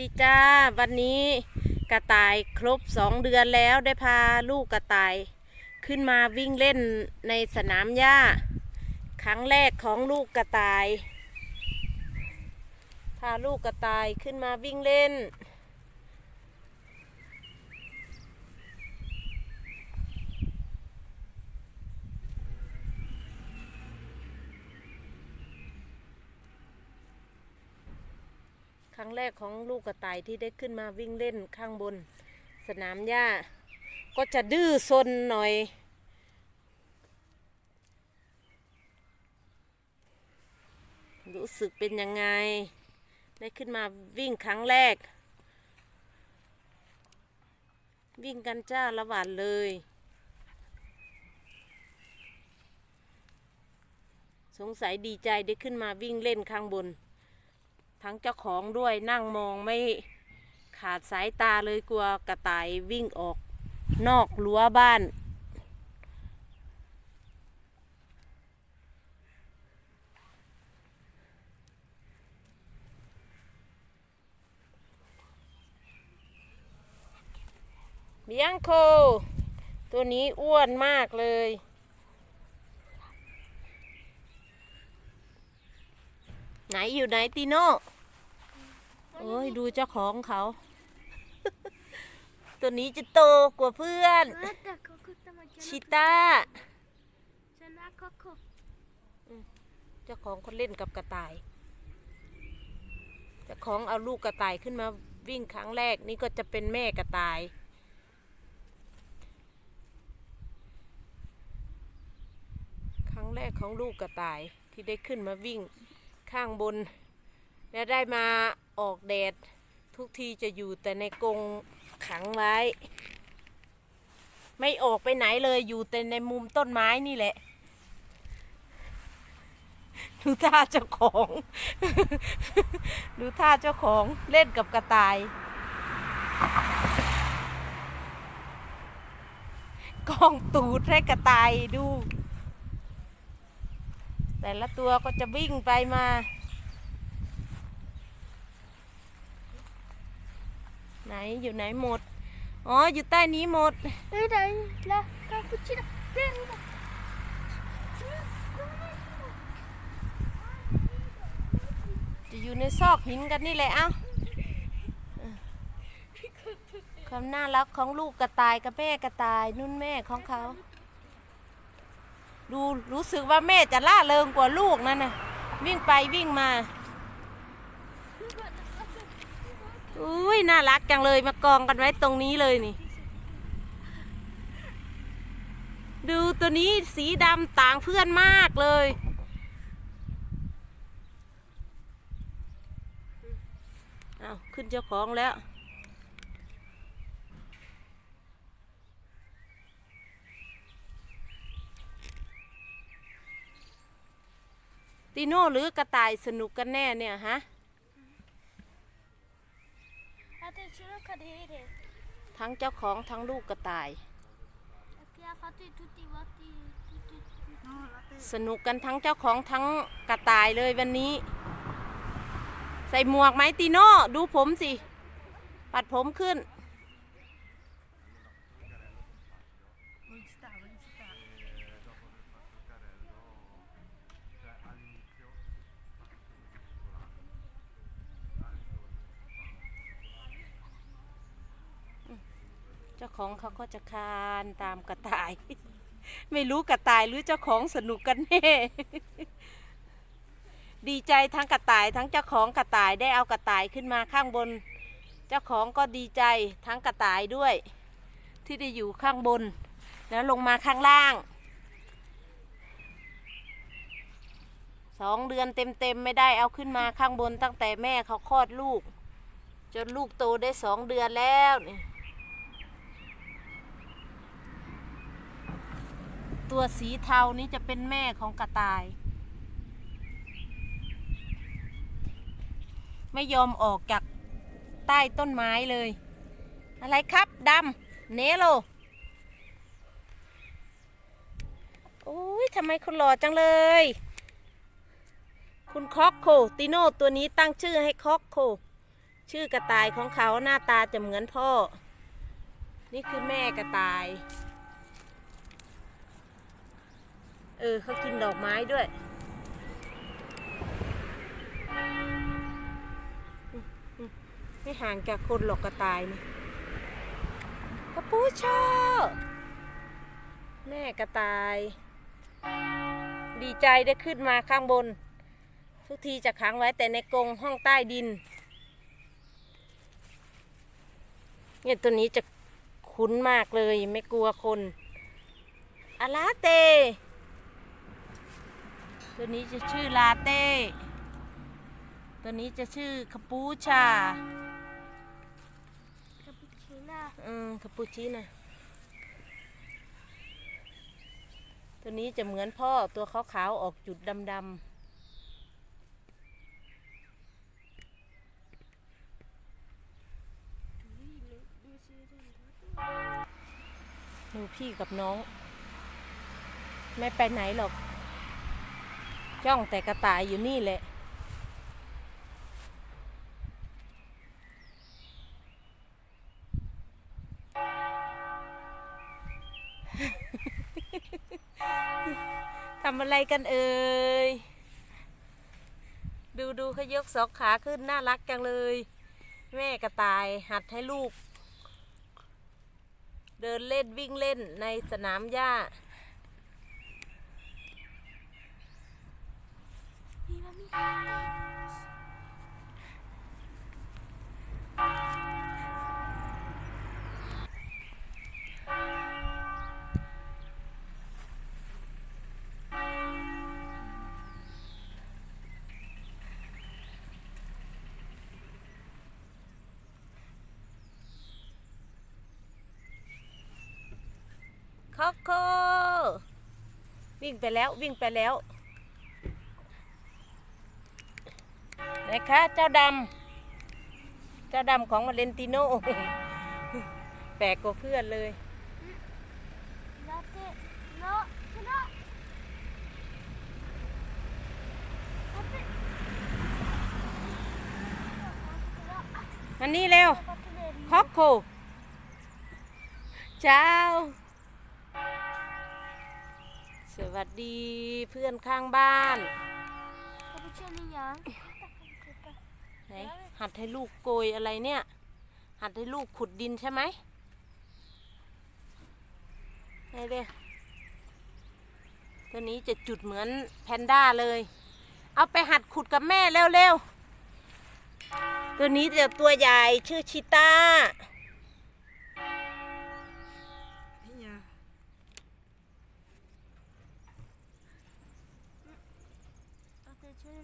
ดีจ้า วันนี้กระต่ายครบสองเดือนแล้วได้พาลูกกระต่าย ขึ้นมาวิ่งเล่นในสนามหญ้า ครั้งแรกของลูกกระต่าย พาลูกกระต่ายขึ้นมาวิ่งเล่น แรกของลูกกระต่ายที่ได้ขึ้นมาวิ่งเล่นข้างบน สนามหญ้า ก็จะดื้อซนหน่อย รู้สึกเป็นยังไง ได้ขึ้นมาวิ่งครั้งแรก วิ่งกันจ้าละหวานเลย สงสัยดีใจได้ขึ้นมาวิ่งเล่นข้างบน ทั้งเจ้าของด้วยนั่งมองไม่ขาดสายตาเลยกลัวกระต่ายวิ่งออกนอกรั้วบ้าน เบียงโค ตัวนี้อ้วนมากเลยไหนอยู่ไหนติโน่ โอ้ยดูเจ้าของเขา ตัวนี้จะโตกว่าเพื่อน ชิต้าเจ้าของคนเล่นกับกระต่าย เจ้าของเอาลูกกระต่ายขึ้นมาวิ่งครั้งแรกนี่ก็จะเป็นแม่กระต่ายครั้งแรกของลูกกระต่ายที่ได้ขึ้นมาวิ่งข้างบน และได้มา ออกแดด ทุกทีจะอยู่แต่ในกรงขังไว้ ไม่ออกไปไหนเลยอยู่แต่ในมุมต้นไม้นี่แหละดูท่าเจ้าของ ดูท่าเจ้าของเล่นกับกระต่าย กองตูดให้กระต่ายดู แต่ละตัวก็จะวิ่งไปมา ไหนอยู่ไหนหมด อ๋ออยู่ใต้นี้หมด E dai, la cappuccina. Vieni. จะอยู่ในซอกหินกันนี่แหละเอ้าเออความน่ารักของลูกกระต่ายกับแม่กระต่ายนุ่นแม่ของเขา ดูรู้สึกว่าแม่จะล่าเริงกว่าลูกนั่นน่ะวิ่งไปวิ่งมา อุ้ยน่ารักจังเลยมากองกันไว้ตรงนี้เลยนี่ ดูตัวนี้สีดำต่างเพื่อนมากเลย เอาขึ้นเจ้าของแล้วติโน่หรือกระต่ายสนุกกันแน่เนี่ยฮะ ทั้งเจ้าของทั้งลูกกระต่าย E che ha fatto in tutti i voti. Tutti, tutti. สนุกกันทั้งเจ้าของทั้งกระต่ายเลยวันนี้ ใส่หมวกไหมติโน่ดูผมสิ ปัดผมขึ้น จ้าของเขาก็จะคานตามกระต่าย ไม่รู้กระต่ายหรือเจ้าของสนุกกันแน่ดีใจทั้งกระต่ายทั้งเจ้าของกระต่ายได้เอากระต่ายขึ้นมาข้างบน เจ้าของก็ดีใจทั้งกระต่ายด้วย ที่ได้อยู่ข้างบน แล้วลงมาข้างล่างสองเดือนเต็มๆไม่ได้เอาขึ้นมาข้างบนตั้งแต่แม่เขาคลอดลูก จนลูกโตได้สองเดือนแล้วนี่ ตัวสีเทานี้จะเป็นแม่ของกระต่าย ไม่ยอมออกจากใต้ต้นไม้เลย อะไรครับดำเนโลโอ้ยทำไมคุณหล่อจังเลย คุณคอกโคติโน่ตัวนี้ตั้งชื่อให้คอกโค ชื่อกระต่ายของเขาหน้าตาจะเหมือนพ่อ นี่คือแม่กระต่าย เออเขากินดอกไม้ด้วย ไม่ห่างจากคนหรอกกระต่ายนี่กระปูชอแม่กระต่าย ดีใจได้ขึ้นมาข้างบน ทุกทีจะขังไว้แต่ในกรงห้องใต้ดิน เนี่ยตัวนี้จะคุ้นมากเลยไม่กลัวคนอาลาเต ตัวนี้จะชื่อลาเต้ ตัวนี้จะชื่อคาปูชา Cappuccino. อืมคาปูชิน่ะตัวนี้จะเหมือนพ่อตัวขาวๆออกจุดดำๆหนูพี่กับน้อง ไม่ไปไหนหรอก จ้องแต่กระต่ายอยู่นี่แหละทำอะไรกันเอ่ย ดูดูเขายกสองขาขึ้นน่ารักจังเลย แม่กระต่ายหัดให้ลูก เดินเล่นวิ่งเล่นในสนามหญ้า คอโควิ่งไปแล้ววิ่งไปแล้ว ไหนคะ เจ้าดำ เจ้าดำของวาเลนติโนแปลกกว่าเพื่อนเลย Latte. No, no. Latte. อันนี้เร็วคอกโคเจ้า สวัสดีเพื่อนข้างบ้าน Cappuccino yan. ไหนหัดให้ลูกโกยอะไรเนี่ย หัดให้ลูกขุดดินใช่ไหมไหนเด้ตัวนี้จะจุดเหมือนแพนด้าเลย เอาไปหัดขุดกับแม่เร็วๆ ตัวนี้จะตัวใหญ่ชื่อชิต้า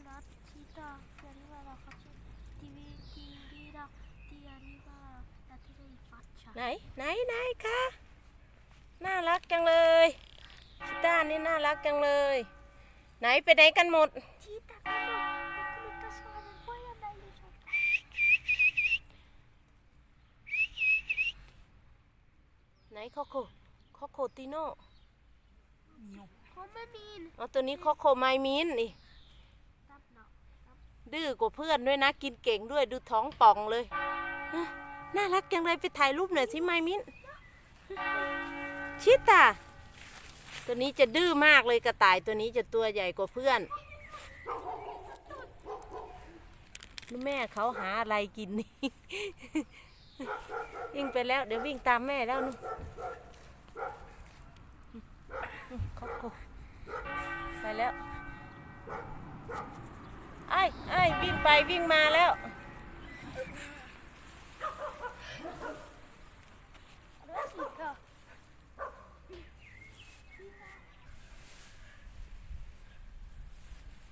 Latte ไหนไหนไหนคะน่ารักจังเลยชิต้านี่น่ารักจังเลย ไหนไปไหนกันหมดไหนโคโคโคโคติโนเขาไม่มีนอ๋อตัวนี้โคโคไมมินนี่ ดื้อกว่าเพื่อนด้วยนะ กินเก่งด้วยดูท้องป่องเลย น่ารักจังเลยไปถ่ายรูปหน่อยสิไมมินชิตาตัวนี้จะดื้อมากเลยกระต่ายตัวนี้จะตัวใหญ่กว่าเพื่อนแม่เขาหาอะไรกินนี่วิ่งไปแล้วเดี๋ยววิ่งตามแม่แล้วนู่นเขาโกไปแล้ว ไอ้ไอ้ ยวิ่งไปวิ่งมาแล้ว Allora città.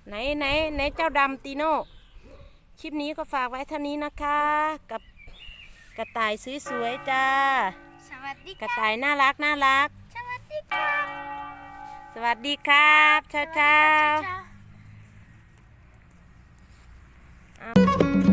ไหนไหนไหนเจ้าดำตีโน่ คลิปนี้ก็ฝากไว้เท่านี้นะคะ กับกระต่ายสวยๆจ้า Sawadee กระต่ายน่ารักน่ารัก Sawadee ka. สวัสดีครับเช้าเช้า Thank you.